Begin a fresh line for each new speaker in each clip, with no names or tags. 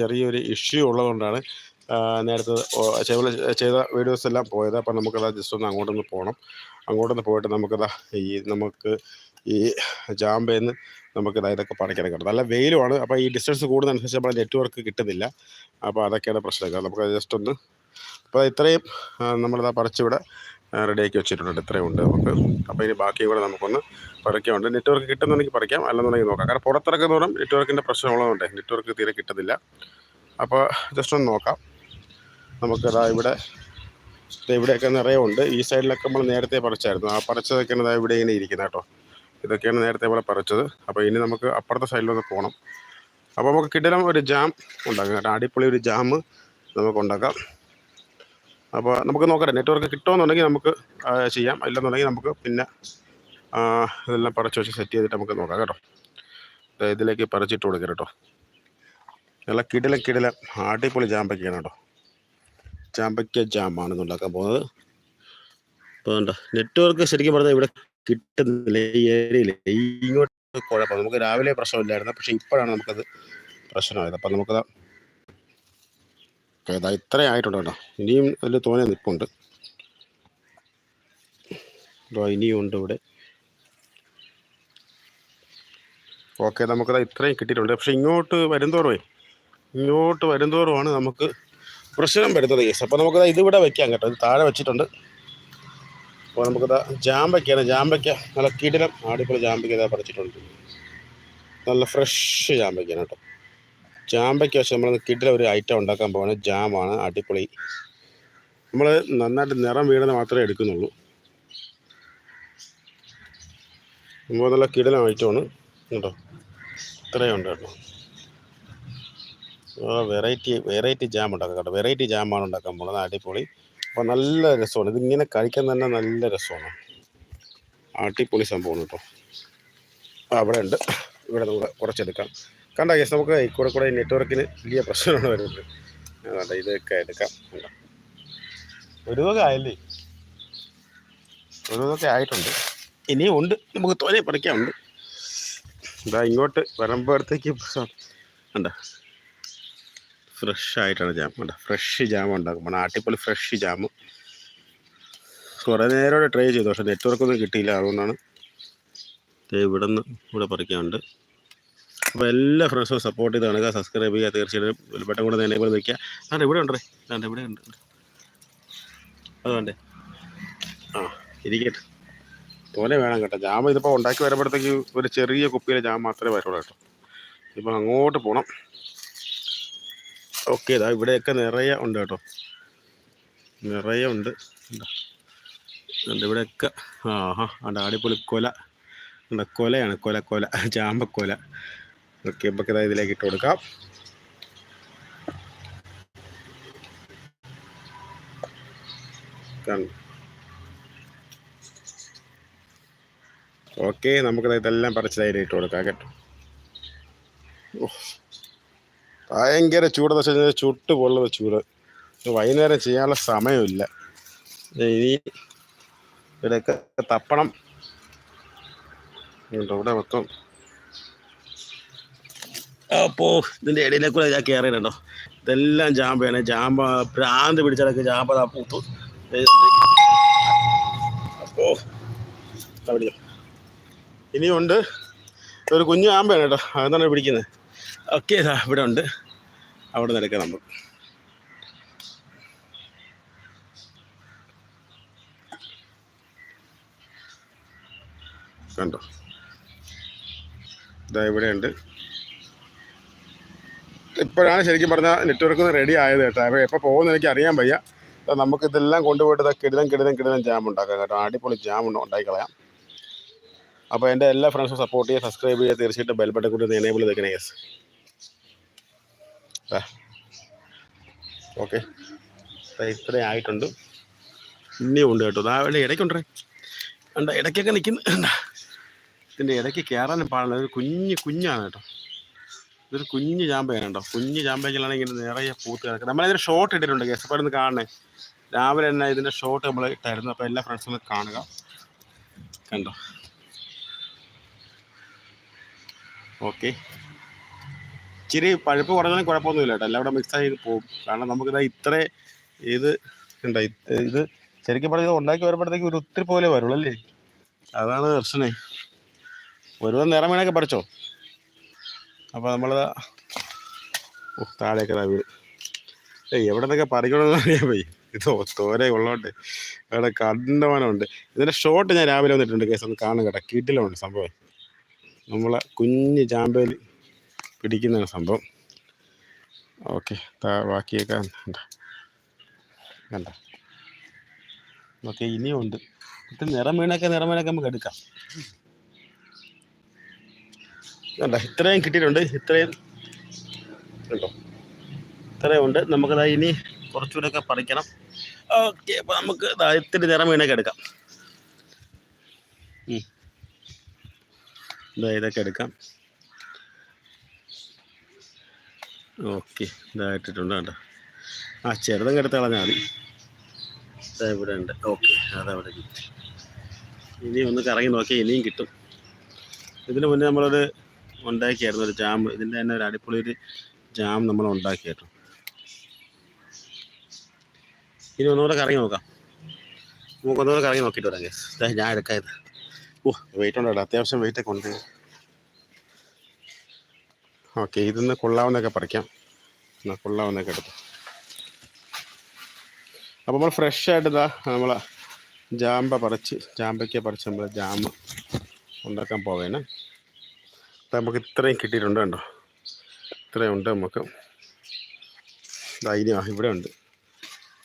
ചെറിയൊരു ഇഷ്യൂ ഉള്ളതുകൊണ്ടാണ് നേരത്തെ ചെയ്ത വീഡിയോസ് എല്ലാം പോയത്. അപ്പം നമുക്കത് ജസ്റ്റ് ഒന്ന് അങ്ങോട്ടൊന്ന് പോകണം അങ്ങോട്ടൊന്ന് പോയിട്ട് നമുക്കതാ ഈ നമുക്ക് ഈ ജാമ്പേന്ന് നമുക്കിതാ ഇതൊക്കെ പറിക്കണം നല്ല വെയിലുമാണ്. അപ്പോൾ ഈ ഡിസ്റ്റൻസ് കൂടുന്നതനുസരിച്ച് നമ്മുടെ നെറ്റ്വർക്ക് കിട്ടുന്നില്ല. അപ്പോൾ അതൊക്കെയാണ് പ്രശ്നം. നമുക്ക് ജസ്റ്റ് ഒന്ന് അപ്പോൾ ഇത്രയും നമ്മളിതാ പറിച്ചിവിടെ. റെഡിയാക്കി വെച്ചിട്ടുണ്ട് ഇത്രയും ഉണ്ട് നമുക്ക്. അപ്പോൾ ഇനി ബാക്കി കൂടെ നമുക്കൊന്ന് പറിക്കാനുണ്ട്. നെറ്റ്വർക്ക് കിട്ടുന്നുണ്ടെങ്കിൽ പറിക്കാം. അല്ലെന്നുണ്ടെങ്കിൽ നോക്കാം. കാരണം പുറത്തിറക്കുന്ന ദൂരം നെറ്റ്വർക്കിന്റെ പ്രശ്നമുള്ളതുകൊണ്ട് നെറ്റ്വർക്ക് തീരെ കിട്ടുന്നില്ല. അപ്പോൾ ജസ്റ്റ് ഒന്ന് നോക്കാം. നമുക്കതാ ഇവിടെ ഇവിടെയൊക്കെ നിറയെ ഉണ്ട്. ഈ സൈഡിലൊക്കെ നമ്മൾ നേരത്തെ പറിച്ചായിരുന്നു. ആ പറിച്ചതൊക്കെയാണ് ദാ ഇവിടെ ഇങ്ങനെ ഇരിക്കുന്നത് കേട്ടോ. ഇതൊക്കെയാണ് നേരത്തെ ഇവിടെ പറിച്ചത്. അപ്പോൾ ഇനി നമുക്ക് അപ്പുറത്തെ സൈഡിലൊന്ന് പോകണം അപ്പോൾ നമുക്ക് കിടലം ഒരു ജാം ഉണ്ടാക്കാം. അടിപൊളി ഒരു ജാം നമുക്ക് ഉണ്ടാക്കാം. അപ്പോൾ നമുക്ക് നോക്കട്ടെ നെറ്റ്വർക്ക് കിട്ടുമെന്നുണ്ടെങ്കിൽ നമുക്ക് ചെയ്യാം. ഇല്ലെന്നുണ്ടെങ്കിൽ നമുക്ക് പിന്നെ ഇതെല്ലാം പറിച്ചു വെച്ച് സെറ്റ് ചെയ്തിട്ട് നമുക്ക് നോക്കാം കേട്ടോ. ഇതിലേക്ക് പറിച്ചിട്ട് കൊടുക്കരുത് കേട്ടോ. നല്ല കിടിലം കിടിലം അടിപൊളി ജാമ്പയ്ക്കാണ് കേട്ടോ. ജാമ്പയ്ക്ക ജാമാണ് ഉണ്ടാക്കാൻ പോകുന്നത്. ഇപ്പോൾ കണ്ടോ നെറ്റ്വർക്ക് ശരിക്കും പറഞ്ഞാൽ ഇവിടെ കിട്ടുന്നില്ല. ഈ ഏരിയയിൽ ഇങ്ങോട്ട് കുഴപ്പം നമുക്ക് രാവിലെ പ്രശ്നമില്ലായിരുന്നു. പക്ഷേ ഇപ്പോഴാണ് നമുക്കത് പ്രശ്നമായത്. അപ്പം നമുക്കത് ഇതാ അതാ ആയിട്ടുണ്ട് കേട്ടോ. ഇനിയും അതിൽ തോനെ നിൽപ്പുണ്ട് ഇനിയും ഉണ്ട് ഇവിടെ. ഓക്കെ നമുക്കത് ഇത്രയും കിട്ടിയിട്ടുണ്ട്. പക്ഷെ ഇങ്ങോട്ട് വരുന്തോറുമേ ഇങ്ങോട്ട് വരുന്തോറുമാണ് നമുക്ക് പ്രശ്നം വരുന്നത് കേസ് അപ്പോൾ നമുക്കത് ഇതിവിടെ വെക്കാം കേട്ടോ. ഇത് താഴെ വെച്ചിട്ടുണ്ട്. അപ്പോൾ നമുക്കത് ജാമ്പയ്ക്കാണ് ജാമ്പയ്ക്ക. നല്ല കിടിലം ആടിപ്പുള്ള ജാമ്പയ്ക്ക ഇതാ പറിച്ചിട്ടുണ്ട്. നല്ല ഫ്രഷ് ജാമ്പയ്ക്കാണ് കേട്ടോ. ജാമ്പയ്ക്ക വശം നമ്മൾ കിട്ടിലെ ഒരു ഐറ്റം ഉണ്ടാക്കാൻ പോകുന്നത് ജാമാണ് അടിപൊളി. നമ്മൾ നന്നായിട്ട് നിറം വീണത് മാത്രമേ എടുക്കുന്നുള്ളൂ. നമ്മൾ നല്ല കിടല ഐറ്റമാണ് കേട്ടോ ഇത്രയും ഉണ്ട് കേട്ടോ. വെറൈറ്റി വെറൈറ്റി ജാം ഉണ്ടാക്കാം കേട്ടോ. വെറൈറ്റി ജാമാണ് ഉണ്ടാക്കാൻ പോകുന്നത് അടിപൊളി. അപ്പോൾ നല്ല രസമാണ്. ഇതിങ്ങനെ കഴിക്കാൻ തന്നെ നല്ല രസമാണ്. അടിപൊളി സംഭവമാണ് കേട്ടോ. അപ്പോൾ അവിടെ ഉണ്ട്. ഇവിടെ നമുക്ക് കുറച്ചെടുക്കാം. കണ്ട കേസ് നമുക്ക് കൂടെ കൂടെ നെറ്റ്വർക്കിന് വലിയ പ്രശ്നമാണ് വരുന്നത് അതുകൊണ്ട് ഇതൊക്കെ എടുക്കാം. ഒരു വക ആയല്ലേ? ഒരു വക ആയിട്ടുണ്ട്. ഇനിയും ഉണ്ട്. നമുക്ക് തോനെ പഠിക്കാനുണ്ട് ഇതാ ഇങ്ങോട്ട് വരുമ്പോഴത്തേക്ക് കണ്ട. ഫ്രഷ് ആയിട്ടാണ് ജാം കണ്ട? ഫ്രഷ് ജാം ഉണ്ടാക്കും. നമ്മുടെ ആട്ടിപ്പൊളി ഫ്രഷ് ജാം കുറേ നേരം ട്രൈ ചെയ്തു. പക്ഷേ നെറ്റ്വർക്കൊന്നും കിട്ടിയില്ല. അതുകൊണ്ടാണ് ഇവിടെ നിന്ന് ഇവിടെ പറിക്കാനുണ്ട്. അപ്പോൾ എല്ലാ ഫ്രണ്ട്സും സപ്പോർട്ട് ചെയ്ത് കാണുക സബ്സ്ക്രൈബ് ചെയ്യുക തീർച്ചയായിട്ടും. ബെൽബട്ടൺ കൂടെ പോലെ വയ്ക്കുക കാരണം ഇവിടെ ഉണ്ടേ കാരണം ഇവിടെ ഉണ്ട് അത് വേണ്ടേ ആ ഇരിക്കട്ടെ. തോനെ വേണം കേട്ടോ. ജാം ഇതിപ്പോൾ ഉണ്ടാക്കി വരുമ്പോഴത്തേക്ക് ഒരു ചെറിയ കുപ്പിയിലെ ജാം മാത്രമേ വരുള്ളൂ കേട്ടോ. ഇപ്പം അങ്ങോട്ട് പോകണം ഓക്കെ ഇതാ ഇവിടെയൊക്കെ നിറയെ ഉണ്ട് കേട്ടോ. നിറയെ ഉണ്ട്. ഇവിടെയൊക്കെ. ആ ഹാ അടിപൊളി കൊല. കൊലയാണ് കൊല കൊല. ചാമ്പക്കൊല ഓക്കെ നമുക്ക് ഇതാ ഇതിലേക്ക് ഇട്ട് കൊടുക്കാം. ഓക്കെ നമുക്ക് ഇതെല്ലാം പറിച്ചതായിട്ട് ഇട്ട് കൊടുക്കാം കേട്ടോ. ഭയങ്കര ചൂട് വെച്ച് ചുട്ട് പൊള്ളുന്ന ചൂട്. വൈകുന്നേരം ചെയ്യാനുള്ള സമയമില്ല. ഇനി ഇവിടെയൊക്കെ തപ്പണം. ഇവിടെ മൊത്തം അപ്പോൾ ഇതിന്റെ കൂടെ ഞാൻ കയറിയിട്ടുണ്ടോ ഇതെല്ലാം ജാമ്പയാണ് ജാമ്പ ഭ്രാന്ത് പിടിച്ചിടക്ക് ജാമ്പ പൂത്തു. അവിടെ ഇനിയുണ്ട് ഒരു കുഞ്ഞു ആമ്പയാണ് കേട്ടോ. അതെന്താണ് പിടിക്കുന്നത് ഓക്കെ സാ ഇവിടെ ഉണ്ട്. അവിടെ നിരക്കാം നമുക്ക് കണ്ടോ? ഇതാ ഇവിടെ ഉണ്ട്. ഇപ്പോഴാണ് ശരിക്കും പറഞ്ഞാൽ നെറ്റ്വർക്ക് റെഡി ആയത് കേട്ടോ. അപ്പോൾ എപ്പോൾ പോകുന്ന എനിക്ക് അറിയാൻ വയ്യ. നമുക്ക് ഇതെല്ലാം കൊണ്ടുപോയിട്ട് ഇതാ കിടിലം കിടിലം കിടിലം ജാം ഉണ്ടാക്കാം കേട്ടോ. അടിപൊളി ജാം ഉണ്ട് ഉണ്ടാക്കി കളയാം അപ്പോൾ എന്റെ എല്ലാ ഫ്രണ്ട്സും സപ്പോർട്ട് ചെയ്യുക സബ്സ്ക്രൈബ് ചെയ്യുക. തീർച്ചയായിട്ടും ബെൽ ബട്ടൺ കൂടി എനേബിൾ ചെയ്തേക്കണേ യെസ് ഓക്കെ ഇത്രയും ആയിട്ടുണ്ട്. ഇനിയും ഉണ്ട് കേട്ടോ. അതാ വേണ്ടി ഇടയ്ക്കുണ്ടേ ഉണ്ട് ഇടയ്ക്കൊക്കെ നിൽക്കുന്ന. ഇതിന്റെ ഇടയ്ക്ക് കയറാനും പാടില്ല. ഒരു കുഞ്ഞ് കുഞ്ഞാണ് കേട്ടോ. ഇതൊരു കുഞ്ഞ് ചാമ്പയാണോ കുഞ്ഞു ചാമ്പയ്ക്കലാണെങ്കിൽ ഇങ്ങനെ നിറയെ പൂത്ത് കിടക്കുന്നത്. നമ്മളിതിന് ഷോട്ട് ഇട്ടിട്ടുണ്ട് ഗസ് അപ്പോൾ കാണണേ. രാവിലെ തന്നെ ഇതിന്റെ ഷോട്ട് നമ്മൾ ഇട്ടായിരുന്നു. അപ്പോൾ എല്ലാ ഫ്രണ്ട്സും കാണുക. കണ്ടോ? ഓക്കെ ഇച്ചിരി പഴുപ്പ് കുറഞ്ഞാലും കുഴപ്പമൊന്നുമില്ല കേട്ടോ. എല്ലാം കൂടെ മിക്സ് ആയി പോകും. കാരണം നമുക്കിത് ഇത്ര ഇത് ഉണ്ടോ ഇത് ശരിക്കും പറഞ്ഞത് ഉണ്ടാക്കി വരുമ്പോഴത്തേക്ക് ഒരു ഒത്തിരി പോലെ വരുള്ളൂ അല്ലേ? അതാണ് ദർശനേ. ഒരുവൻ നിറമീനൊക്കെ പറിച്ചോ അപ്പോൾ നമ്മളിതാ താഴെയൊക്കെ വീട്. ഏയ് എവിടെ നിന്നൊക്കെ പറിക്കണമെന്ന് അറിയാൻ പോയി ഇത് തോരെ ഉള്ളോണ്ട്. അവിടെ കണ്ടമാനമുണ്ട്. ഇതിന്റെ ഷോട്ട് ഞാൻ രാവിലെ വന്നിട്ടുണ്ട്. കേസ് ഒന്ന് കാണും കേട്ടോ. കീട്ടിലുണ്ട് സംഭവം. നമ്മളെ കുഞ്ഞ് ചാമ്പയിൽ പിടിക്കുന്നതാണ് സംഭവം. ഓക്കെ ബാക്കിയൊക്കെ കണ്ട? ഓക്കെ ഇനിയും ഉണ്ട്. ഇത് നിറം വീണൊക്കെ നമുക്ക് എടുക്കാം. കണ്ട ഇത്രയും കിട്ടിയിട്ടുണ്ട് ഇത്രയും കണ്ടോ ഇത്രയും ഉണ്ട്. നമുക്കതാ ഇനി കുറച്ചുകൂടെ ഒക്കെ പറിക്കണം. ഓക്കെ അപ്പോൾ നമുക്ക് ഇത്തിരി നിറം വീണൊക്കെ എടുക്കാം. ഇതൊക്കെ എടുക്കാം. ഓക്കെ ഇതായിട്ടിട്ടുണ്ട് കേട്ടോ ആ ചെറുതും എടുത്ത് കളഞ്ഞാൽ മതി. ഇതായിവിടെ ഉണ്ട്. ഓക്കെ അതവിടെ കിട്ടി. ഇനി ഒന്ന് കറങ്ങി നോക്കിയാൽ ഇനിയും കിട്ടും. ഇതിന് മുന്നേ നമ്മളൊരു ഉണ്ടാക്കിയായിരുന്നു ഒരു ജാം ഇതിന്റെ തന്നെ ഒരു അടിപൊളി ഒരു ജാം നമ്മൾ ഉണ്ടാക്കിയായിരുന്നു. ഇനി ഒന്നുകൂടെ കറങ്ങി നോക്കാം. നമുക്ക് ഒന്നുകൂടെ കറങ്ങി നോക്കിയിട്ട് വരാം ഞാൻ എടുക്കാം ഓ വെയിറ്റ് ഉണ്ട് അത്യാവശ്യം വെയിറ്റ് ഒക്കെ ഉണ്ട്. ഓക്കെ ഇതിന്ന് കൊള്ളാവുന്നൊക്കെ പറിക്കാം. എന്നാൽ കൊള്ളാവുന്നൊക്കെ എടുത്തു. അപ്പോൾ നമ്മൾ ഫ്രഷ് ആയിട്ട് ഇതാ നമ്മൾ ജാമ്പ പറിച്ച് ജാമ്പയ്ക്ക പറിച്ച് നമ്മൾ ജാം ഉണ്ടാക്കാൻ പോവേനെ. ദാ നമുക്ക് ഇത്രയും കിട്ടിയിട്ടുണ്ട് കേട്ടോ ഇത്രയും ഉണ്ട് നമുക്ക്. ധൈര്യം ഇവിടെ ഉണ്ട്.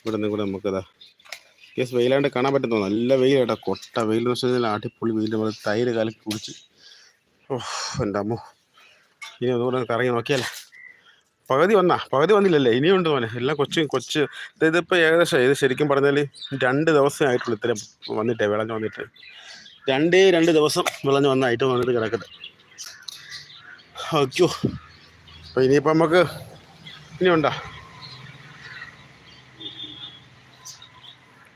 ഇവിടെ നിന്നും കൂടെ നമുക്കതാ കേസ് വെയിലാണ്ട് കാണാൻ പറ്റുന്നു? നല്ല വെയിൽ കേട്ടോ വെയിൽ എന്ന് വെച്ച് കഴിഞ്ഞാൽ അടിപൊളി വെയിൽ. നമ്മൾ തൈര് കലക്കി കുടിച്ച്. ഓ എന്റെ അമ്മോ. ഇനി ഒന്നുകൂടെ ഒന്ന് കറങ്ങി നോക്കിയാലേ? പകുതി വന്നാ പകുതി വന്നില്ലല്ലേ? ഇനിയുണ്ട് മോനെ. എല്ലാം കൊച്ചും കൊച്ച്. ഇത് ഇതിപ്പോൾ ഏകദേശം ഇത് ശരിക്കും പറഞ്ഞാൽ രണ്ട് ദിവസം ആയിട്ടുള്ളൂ ഇത്രയും വന്നിട്ടേ വിളഞ്ഞ് വന്നിട്ട്. രണ്ടേ രണ്ട് ദിവസം വിളഞ്ഞ് വന്നായിട്ട് വന്നിട്ട് കിടക്കട്ടെ. ഓക്കോ അപ്പോൾ ഇനിയിപ്പോൾ നമുക്ക് ഇനിയുണ്ടോ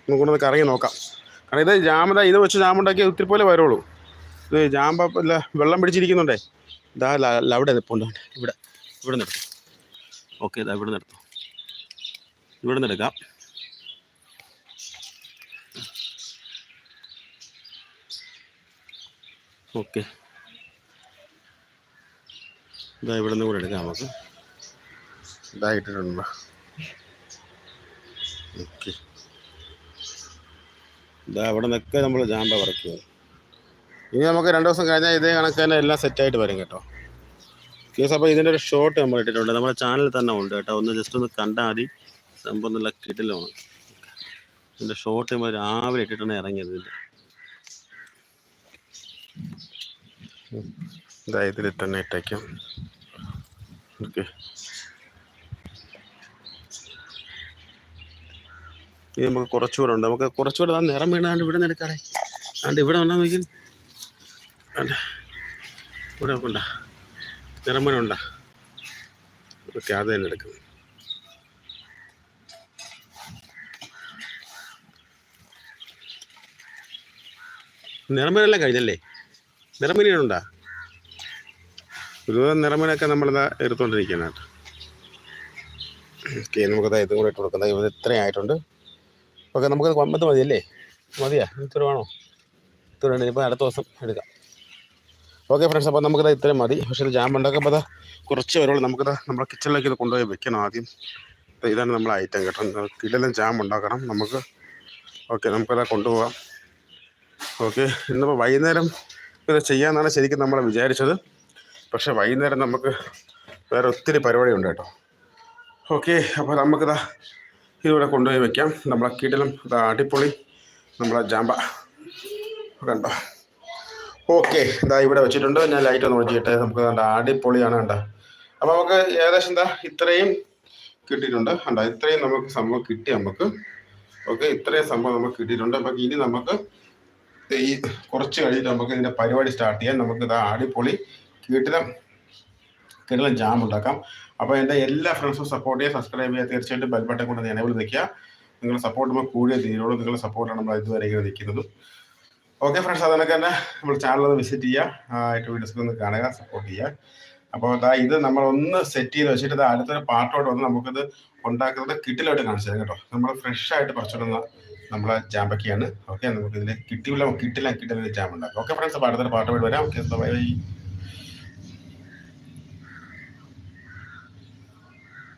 നമുക്കൊന്ന് കറങ്ങി നോക്കാം. കാരണം ഇത് ജാമത ഇത് വെച്ച് ജാമുണ്ടാക്കിയ ഒത്തിരി പോലെ വരുള്ളൂ. ഇത് ജാമ്പ അല്ല വെള്ളം പിടിച്ചിരിക്കുന്നുണ്ടേ. ഇതാ അവിടെ നിൽപ്പുണ്ട് ഇവിടെ ഇവിടെ എടുത്തു ഓക്കെ ഇതാ ഇവിടെ എടുത്തു. ഇവിടെ നിന്ന് എടുക്കാം. ഓക്കെ. ഇതാ ഇവിടെ നിന്ന് കൂടെ എടുക്കാം നമുക്ക്. ഇതായിട്ടിട്ടുണ്ട് ഓക്കെ ഇതാ അവിടെ നിന്നൊക്കെ നമ്മൾ ജാമ്പ വർക്ക് ചെയ്യും ഇനി നമുക്ക് രണ്ട് ദിവസം കഴിഞ്ഞാൽ ഇതേ കണക്ക് തന്നെ എല്ലാം സെറ്റായിട്ട് വരും കേട്ടോ. കേസ് അപ്പോൾ ഇതിന്റെ ഒരു ഷോട്ട് നമ്മൾ ഇട്ടിട്ടുണ്ട്. നമ്മുടെ ചാനലിൽ തന്നെ ഉണ്ട് കേട്ടോ. ഒന്ന് ജസ്റ്റ് ഒന്ന് കണ്ടാൽ മതി. സംഭവം നല്ല കിട്ടിലാണ് ഇതിന്റെ ഷോട്ട് നമ്മൾ രാവിലെ ഇട്ടിട്ടാണ് ഇറങ്ങിയത് ഇതിന്റെ ഇതായതിൽ തന്നെ ഇട്ടേക്കാം. ഓക്കെ ഇനി നമുക്ക് കുറച്ചുകൂടെ ഉണ്ട്. നമുക്ക് കുറച്ചുകൂടെ ആ നിറം വീണാണ്ട് ഇവിടെ നിന്ന് ആണ്ട് ഇവിടെ വന്നാൽ നോക്കി. ഇവിടെ ഉണ്ട നിറം വീണുണ്ട ഓക്കെ അത് തന്നെ എടുക്കും. നിറമീനെല്ലാം കഴിഞ്ഞല്ലേ? നിറമീനുണ്ടാ ഒരു നിറമീനൊക്കെ നമ്മളിതാ എടുത്തുകൊണ്ടിരിക്കുകയാണ് കേട്ടോ ഓക്കെ നമുക്കതാ ഇതും കൂടെ ഇട്ട് കൊടുക്കുന്നത് ഇത് ഇത്രയും ആയിട്ടുണ്ട്. ഓക്കെ നമുക്കത് കൊമ്പത്ത് മതിയല്ലേ? മതിയാ? ഇത്ര വേണോ? ഇത്ര വേണ്ട ഇപ്പോൾ അടുത്ത ദിവസം എടുക്കാം. ഓക്കെ ഫ്രണ്ട്സ് അപ്പോൾ നമുക്കത് ഇത്രയും മതി. പക്ഷേ ജാം ഉണ്ടാക്കുമ്പോൾ അതാ കുറച്ച് വരുള്ളൂ. നമുക്കത് നമ്മുടെ കിച്ചണിലേക്ക് ഇത് കൊണ്ടുപോയി വെക്കണം ആദ്യം. ഇതാണ് നമ്മൾ ഐറ്റം കേട്ടോ. കിടലും ജാം ഉണ്ടാക്കണം നമുക്ക്. ഓക്കെ നമുക്കത് കൊണ്ടുപോകാം. ഓക്കെ ഇന്നിപ്പോൾ വൈകുന്നേരം ഇത് ചെയ്യാമെന്നാണ് ശരിക്കും നമ്മൾ വിചാരിച്ചത്. പക്ഷേ വൈകുന്നേരം നമുക്ക് വേറെ ഒത്തിരി പരിപാടി ഉണ്ട് കേട്ടോ. ഓക്കെ അപ്പോൾ നമുക്കിതാ ഇതിവിടെ കൊണ്ടുപോയി വെക്കാം. നമ്മളെ കീട്ടിലും അടിപൊളി നമ്മളെ ജാമ്പ. കണ്ടോ? ഓക്കെ ഇതാ ഇവിടെ വെച്ചിട്ടുണ്ട്. ഞാൻ ലൈറ്റ് ഒന്ന് വെച്ചിട്ട് നമുക്ക് കണ്ട അടിപൊളിയാണ് കണ്ട. അപ്പോൾ നമുക്ക് ഏകദേശം എന്താ ഇത്രയും കിട്ടിയിട്ടുണ്ട്. കണ്ട ഇത്രയും നമുക്ക് സംഭവം കിട്ടി നമുക്ക്. ഓക്കെ ഇത്രയും സംഭവം നമുക്ക് കിട്ടിയിട്ടുണ്ട്. അപ്പം ഇനി നമുക്ക് ഈ കുറച്ച് കഴിഞ്ഞിട്ട് നമുക്ക് ഇതിന്റെ പരിപാടി സ്റ്റാർട്ട് ചെയ്യാം. നമുക്ക് ഇതാ അടിപൊളി കീട്ടിലും കിടലം ജാം ഉണ്ടാക്കാം. അപ്പോൾ എന്റെ എല്ലാ ഫ്രണ്ട്സും സപ്പോർട്ട് ചെയ്യുക സബ്സ്ക്രൈബ് ചെയ്യുക. തീർച്ചയായിട്ടും ബെൽ ബട്ടൺ കൊണ്ട് എനേബിൾ നിൽക്കുക. നിങ്ങളുടെ സപ്പോർട്ട് നമ്മൾ കൂടിയ തീരുള്ളൂ. നിങ്ങളുടെ സപ്പോർട്ടാണ് നമ്മൾ ഇതുവരെ ഇങ്ങനെ നിൽക്കുന്നത്. ഓക്കെ ഫ്രണ്ട്സ് അതിനൊക്കെ തന്നെ നമ്മൾ ചാനൽ ഒന്ന് വിസിറ്റ് ചെയ്യുക. വീഡിയോസ് ഒന്ന് കാണുക സപ്പോർട്ട് ചെയ്യുക. അപ്പോൾ അതാ ഇത് നമ്മൾ ഒന്ന് സെറ്റ് ചെയ്ത് വെച്ചിട്ട് അടുത്തൊരു പാർട്ടോട്ട് വന്ന് നമുക്കിത് ഉണ്ടാക്കുന്നത് കിട്ടിലോട്ട് കാണിച്ചു തരാം കേട്ടോ. നമ്മൾ ഫ്രഷ് ആയിട്ട് പറിച്ചിടുന്ന നമ്മളെ ജാമ്പൊക്കെയാണ് ഓക്കെ നമുക്ക് ഇതിൽ കിട്ടിയില്ല കിട്ടില്ല കിട്ടില്ല ജാമ്പ് ഉണ്ടാക്കും. ഓക്കെ ഫ്രണ്ട്സ് അപ്പോൾ അടുത്തൊരു പാർട്ടോട്ട് വരാം. ഓക്കെ